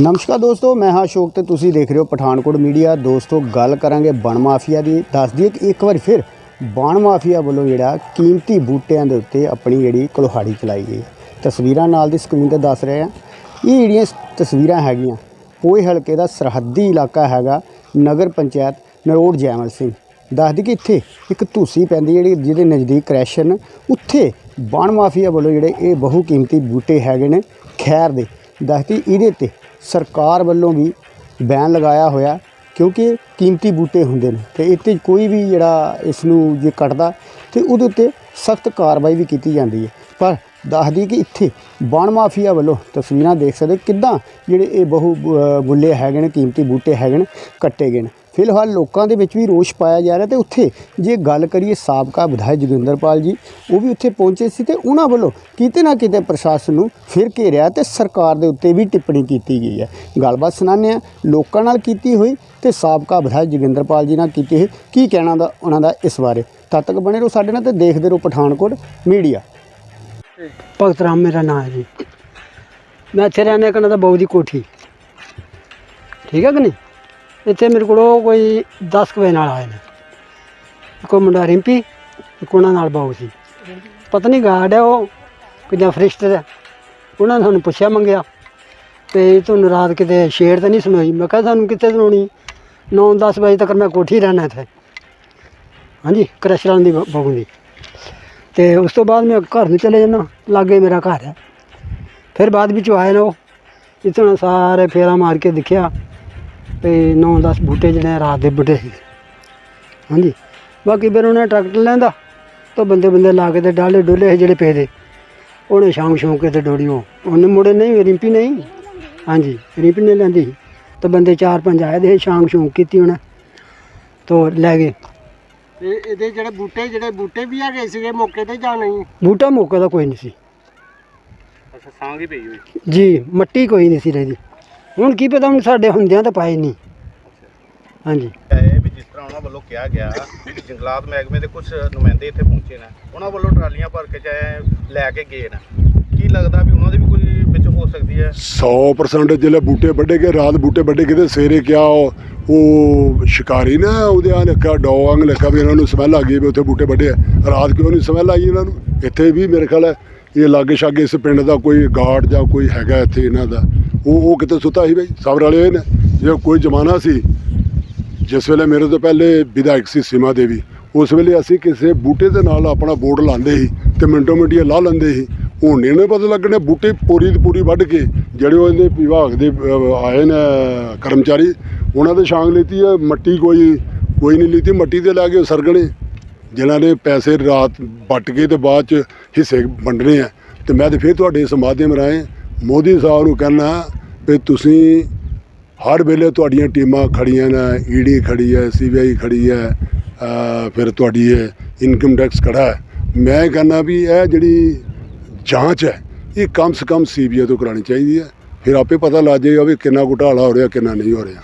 ਨਮਸਕਾਰ ਦੋਸਤੋ, ਮੈਂ ਹਾਂ ਅਸ਼ੋਕ ਤੇ ਤੁਸੀਂ ਦੇਖ ਰਹੇ ਹੋ ਪਠਾਨਕੋਟ ਮੀਡੀਆ। ਦੋਸਤੋ, ਗੱਲ ਕਰਾਂਗੇ ਬਣ ਮਾਫੀਆ ਦੀ। ਦੱਸ ਦਈਏ ਕਿ ਇੱਕ ਵਾਰ ਫਿਰ ਬਣ ਮਾਫੀਆ ਵੱਲੋਂ ਜਿਹੜਾ ਕੀਮਤੀ ਬੂਟਿਆਂ ਦੇ ਉੱਤੇ ਆਪਣੀ ਜਿਹੜੀ ਕੁਲਹਾੜੀ ਚਲਾਈ ਗਈ। ਤਸਵੀਰਾਂ ਨਾਲ ਦੀ ਸਕਰੀਨ ਤੇ ਦੱਸ ਰਹੇ ਆ ਇਹ ਜਿਹੜੀਆਂ ਤਸਵੀਰਾਂ ਹੈਗੀਆਂ, ਪੋਏ ਹਲਕੇ ਦਾ ਸਰਹੱਦੀ ਇਲਾਕਾ ਹੈਗਾ, ਨਗਰ ਪੰਚਾਇਤ ਨਰੋੜ ਜੈਮਲ ਸਿੰਘ। ਦੱਸਦੀ ਕਿ ਇੱਥੇ ਇੱਕ ਧੂਸੀ ਪੈਂਦੀ ਜਿਹੜੀ ਜਿਹਦੇ ਨਜ਼ਦੀਕ ਕ੍ਰੈਸ਼ਨ ਉੱਥੇ ਬਣ ਮਾਫੀਆ ਵੱਲੋਂ ਜਿਹੜੇ ਇਹ ਬਹੁ ਕੀਮਤੀ ਬੂਟੇ ਹੈਗੇ ਨੇ, ਖੈਰ ਦੇ। ਦੱਸਦੀ ਇਹਦੇ ਤੇ ਸਰਕਾਰ ਵੱਲੋਂ ਵੀ ਬੈਨ ਲਗਾਇਆ ਹੋਇਆ ਕਿਉਂਕਿ ਕੀਮਤੀ ਬੂਟੇ ਹੁੰਦੇ ਨੇ ਤੇ ਇਹ 'ਤੇ ਕੋਈ ਵੀ ਜਿਹੜਾ ਇਸ ਨੂੰ ਜੇ ਕੱਟਦਾ ਤੇ ਉਹਦੇ ਉੱਤੇ ਸਖਤ ਕਾਰਵਾਈ ਵੀ ਕੀਤੀ ਜਾਂਦੀ ਹੈ। ਪਰ ਦੱਸਦੀ ਕਿ ਇੱਥੇ ਵਣ ਮਾਫੀਆ ਵੱਲੋਂ ਤਸਵੀਰਾਂ ਦੇਖ ਸਕਦੇ ਕਿੱਦਾਂ ਜਿਹੜੇ ਇਹ ਬਹੁ ਅ, ਬੁੱਲੇ ਹੈਗੇ ਨੇ ਕੀਮਤੀ ਬੂਟੇ ਹੈਗੇ ਨੇ ਕੱਟੇ ਗਏ ਨੇ। ਫਿਲਹਾਲ ਲੋਕਾਂ ਦੇ ਵਿੱਚ ਵੀ ਰੋਸ਼ ਪਾਇਆ ਜਾ ਰਿਹਾ ਤੇ ਉੱਥੇ ਜੇ ਗੱਲ ਕਰੀਏ ਸਾਬਕਾ ਵਿਧਾਇਕ ਜੋਗਿੰਦਰਪਾਲ ਜੀ, ਉਹ ਵੀ ਉੱਥੇ ਪਹੁੰਚੇ ਸੀ ਤੇ ਉਹਨਾਂ ਵੱਲੋਂ ਕਿਤੇ ਨਾ ਕਿਤੇ ਪ੍ਰਸ਼ਾਸਨ ਨੂੰ ਫਿਰ ਘੇਰਿਆ ਤੇ ਸਰਕਾਰ ਦੇ ਉੱਤੇ ਵੀ ਟਿੱਪਣੀ ਕੀਤੀ ਗਈ ਹੈ। ਗੱਲਬਾਤ ਸੁਣਾਉਂਦੇ ਹਾਂ। ਲੋਕਾਂ ਨਾਲ ਕੀਤੀ ਹੋਈ ਤੇ ਸਾਬਕਾ ਵਿਧਾਇਕ ਜੋਗਿੰਦਰਪਾਲ ਜੀ ਨਾਲ ਕੀਤੀ ਹੋਈ। ਕੀ ਕਹਿਣਾ ਦਾ ਉਹਨਾਂ ਦਾ ਇਸ ਬਾਰੇ? ਤਦ ਤੱਕ ਬਣੇ ਰਹੋ ਸਾਡੇ ਨਾਲ ਤੇ ਦੇਖਦੇ ਰਹੋ ਪਠਾਨਕੋਟ ਮੀਡੀਆ। ਭਗਤ ਰਾਮ ਮੇਰਾ ਨਾਮ ਹੈ ਜੀ। ਮੈਂ ਇੱਥੇ ਰਹਿੰਦਾ ਇੱਕ ਉਹਨਾਂ ਦਾ ਬਹੂ ਦੀ ਕੋਠੀ। ਠੀਕ ਹੈ ਕਿ ਨਹੀਂ? ਇੱਥੇ ਮੇਰੇ ਕੋਲੋਂ ਕੋਈ 10 ਕੁ ਵਜੇ ਨਾਲ ਆਏ ਨੇ। ਕੋਈ ਮੁੰਡਾ ਰਿੰਪੀ, ਇੱਕ ਉਹਨਾਂ ਨਾਲ ਬਹੂ ਸੀ। ਪਤਾ ਨਹੀਂ ਗਾਰਡ ਹੈ ਉਹ ਕਿ ਜਾਂ ਫਰਿਸ਼ਤਰ ਹੈ। ਉਹਨਾਂ ਨੇ ਸਾਨੂੰ ਪੁੱਛਿਆ, ਮੰਗਿਆ। ਤੇ ਤੁਹਾਨੂੰ ਰਾਤ ਕਿਤੇ ਸ਼ੇਰ ਤਾਂ ਨਹੀਂ ਸੁਣਾਈ? ਮੈਂ ਕਿਹਾ, ਸਾਨੂੰ ਕਿੱਥੇ ਸੁਣਾਉਣੀ? 9-10 ਵਜੇ ਤੱਕ ਮੈਂ ਕੋਠੀ ਰਹਿਣਾ ਇੱਥੇ। ਹਾਂਜੀ ਕ੍ਰਸ਼ਰਾਂ ਦੀ ਬ- ਦੀ। ਤੇ ਉਸ ਤੋਂ ਬਾਅਦ ਮੈਂ ਘਰ ਨੂੰ ਚਲੇ ਜਾਣਾ ਲਾਗੇ ਮੇਰਾ ਘਰ ਹੈ। ਫਿਰ ਬਾਅਦ ਵਿੱਚ ਆਏ ਨਾ ਉਹ। ਇੱਥੇ ਉਹਨਾਂ ਸਾਰੇ ਫੇਰਾ ਮਾਰ ਕੇ ਦੇਖਿਆ। ਤੇ 9-10 ਬੂਟੇ ਜਿਹੜੇ ਰਾਤ ਦੇ ਬੂਟੇ ਸੀ। ਹਾਂਜੀ। ਬਾਕੀ ਫਿਰ ਉਹਨੇ ਟਰੈਕਟਰ ਲੈਂਦਾ ਤਾਂ ਬੰਦੇ ਬੰਦੇ ਲਾ ਕੇ ਤੇ ਡਾਲੇ ਡੋਲੇ ਜਿਹੜੇ ਪਏ ਦੇ। ਉਹਨੇ ਸ਼ਾਮ ਸ਼ੌਂਕ ਕੇ ਤੇ ਡੋੜੀ ਉਹ ਉਹਨੇ ਮੁੜੇ ਨਹੀਂ ਰਿੰਪੀ ਨਹੀਂ। ਹਾਂਜੀ ਰਿੰਪੀ ਨੇ ਲੈਂਦੀ ਸੀ। ਤਾਂ ਬੰਦੇ ਚਾਰ ਪੰਜ ਆਏ ਦੇ ਸ਼ਾਮ ਸ਼ੌਂਕ ਕੀਤੀ ਉਹਨੇ। ਤੋ ਲੈ ਗਏ। ਤੇ ਇਹਦੇ ਜਿਹੜੇ ਬੂਟੇ ਜਿਹੜੇ ਬੂਟੇ ਵੀ ਹੈਗੇ ਸੀਗੇ ਮੌਕੇ ਤੇ ਜਾਂ ਨਹੀਂ? ਬੂਟਾ ਮੌਕੇ ਦਾ ਕੋਈ ਨਹੀਂ ਸੀ। ਅੱਛਾ ਸਾਂਗ ਹੀ ਪਈ ਹੋਈ। ਜੀ ਮੱਟੀ ਕੋਈ ਨਹੀਂ ਸੀ ਰਹੀ ਹੁਣ ਕੀ ਪਤਾ ਹੁਣ ਸਾਡੇ ਹੁੰਦਿਆਂ ਤਾਂ ਪਾਏ ਨਹੀਂ। ਹਾਂਜੀ। ਹੈ ਵੀ ਜਿਸ ਤਰ੍ਹਾਂ ਉਹਨਾਂ ਵੱਲੋਂ ਕਿਹਾ ਗਿਆ ਕਿ ਜੰਗਲਾਤ ਮਹਿਕਮੇ ਦੇ ਕੁਝ ਨੁਮਾਇੰਦੇ ਇੱਥੇ ਪਹੁੰਚੇ ਨੇ ਉਹਨਾਂ ਵੱਲੋਂ ਟਰਾਲੀਆਂ ਭਰ ਕੇ ਚਾਹੇ ਲੈ ਕੇ ਗਏ ਨੇ। ਕੀ ਲੱਗਦਾ ਵੀ ਉਹਨਾਂ ਦੀ ਵੀ ਕੋਈ ਵਿੱਚ ਹੋ ਸਕਦੀ ਹੈ? 100% ਜਿਹੜੇ ਬੂਟੇ ਵੱਡੇ ਗਏ ਰਾਤ ਬੂਟੇ ਵੱਡੇ ਕਿਤੇ ਸਵੇਰੇ ਕਿਆ ਉਹ ਉਹ ਸ਼ਿਕਾਰੀ ਨਾ ਉਹਦੇ ਆ ਲੱਗਾ ਡੌਂਗ ਲੱਗਾ ਵੀ ਇਹਨਾਂ ਨੂੰ ਸਮੈਲ ਆ ਗਈ ਵੀ ਉੱਥੇ ਬੂਟੇ ਵੱਡੇ ਆ। ਰਾਤ ਕਿਉਂ ਨਹੀਂ ਸਮੈਲ ਆਈ ਇਹਨਾਂ ਨੂੰ? ਇੱਥੇ ਵੀ ਮੇਰੇ ਖਿਆਲ ਹੈ ਇਹ ਲਾਗੇ ਛਾਗੇ ਇਸ ਪਿੰਡ ਦਾ ਕੋਈ ਗਾਰਡ ਜਾਂ ਕੋਈ ਹੈਗਾ ਇੱਥੇ ਇਹਨਾਂ ਦਾ, ਉਹ ਉਹ ਕਿਤੇ ਸੁੱਤਾ ਸੀ ਬਈ, ਸਬਰ ਵਾਲੇ ਹੋਏ ਨੇ। ਜੇ ਕੋਈ ਜ਼ਮਾਨਾ ਸੀ, ਜਿਸ ਵੇਲੇ ਮੇਰੇ ਤੋਂ ਪਹਿਲੇ ਵਿਧਾਇਕ ਸੀ ਸੀਮਾ ਦੇਵੀ, ਉਸ ਵੇਲੇ ਅਸੀਂ ਕਿਸੇ ਬੂਟੇ ਦੇ ਨਾਲ ਆਪਣਾ ਬੋਰਡ ਲਾਉਂਦੇ ਸੀ ਤੇ ਮਿੰਟੋ ਮਿੰਟੀ ਲਾ ਲੈਂਦੇ ਸੀ। ਹੁਣ ਨਹੀਂ ਪਤਾ ਲੱਗਣੇ, ਬੂਟੇ ਪੂਰੀ ਦੀ ਪੂਰੀ ਵੱਢ ਕੇ ਜਿਹੜੇ ਉਹ ਇਹਦੇ ਵਿਭਾਗ ਦੇ ਆਏ ਨੇ ਕਰਮਚਾਰੀ, ਉਹਨਾਂ ਦੇ ਛਾਂਗ ਲਈਤੀ ਹੈ, ਮੱਟੀ ਕੋਈ ਕੋਈ ਨਹੀਂ ਲਈਤੀ, ਮੱਟੀ ਦੇ ਲਾ ਕੇ ਸਰਗਣੇ। ਜਿਨ੍ਹਾਂ ਨੇ ਪੈਸੇ ਰਾਤ ਵੱਟ ਕੇ ਤੇ ਬਾਅਦ ਚ ਹਿੱਸੇ ਵੰਡਣੇ ਆ। ਤੇ ਮੈਂ ਤੇ ਫਿਰ ਤੁਹਾਡੇ ਇਸ ਮਾਧਿਅਮ ਰਾਹੀਂ ਮੋਦੀ ਸਾਹਿਬ ਨੂੰ ਕਹਿਣਾ ਵੀ ਤੁਸੀਂ ਹਰ ਵੇਲੇ ਤੁਹਾਡੀਆਂ ਟੀਮਾਂ ਖੜੀਆਂ ਨੇ ਈਡੀ ਖੜੀ ਹੈ ਸੀਬੀਆਈ ਖੜੀ ਹੈ ਫਿਰ ਤੁਹਾਡੀ ਇਹ ਇਨਕਮ ਟੈਕਸ ਖੜਾ ਹੈ। ਮੈਂ ਕਹਿੰਦਾ ਵੀ ਇਹ ਜਿਹੜੀ ਜਾਂਚ ਹੈ, ਇਹ ਕਮ ਸੇ ਕਮ ਸੀਬੀਆਈ ਤੋਂ ਕਰਾਉਣੀ ਚਾਹੀਦੀ ਹੈ। ਫਿਰ ਆਪੇ ਪਤਾ ਲੱਗ ਜਾਏਗਾ ਵੀ ਕਿੰਨਾ ਘੁਟਾਲਾ ਹੋ ਰਿਹਾ, ਕਿੰਨਾ ਨਹੀਂ ਹੋ ਰਿਹਾ।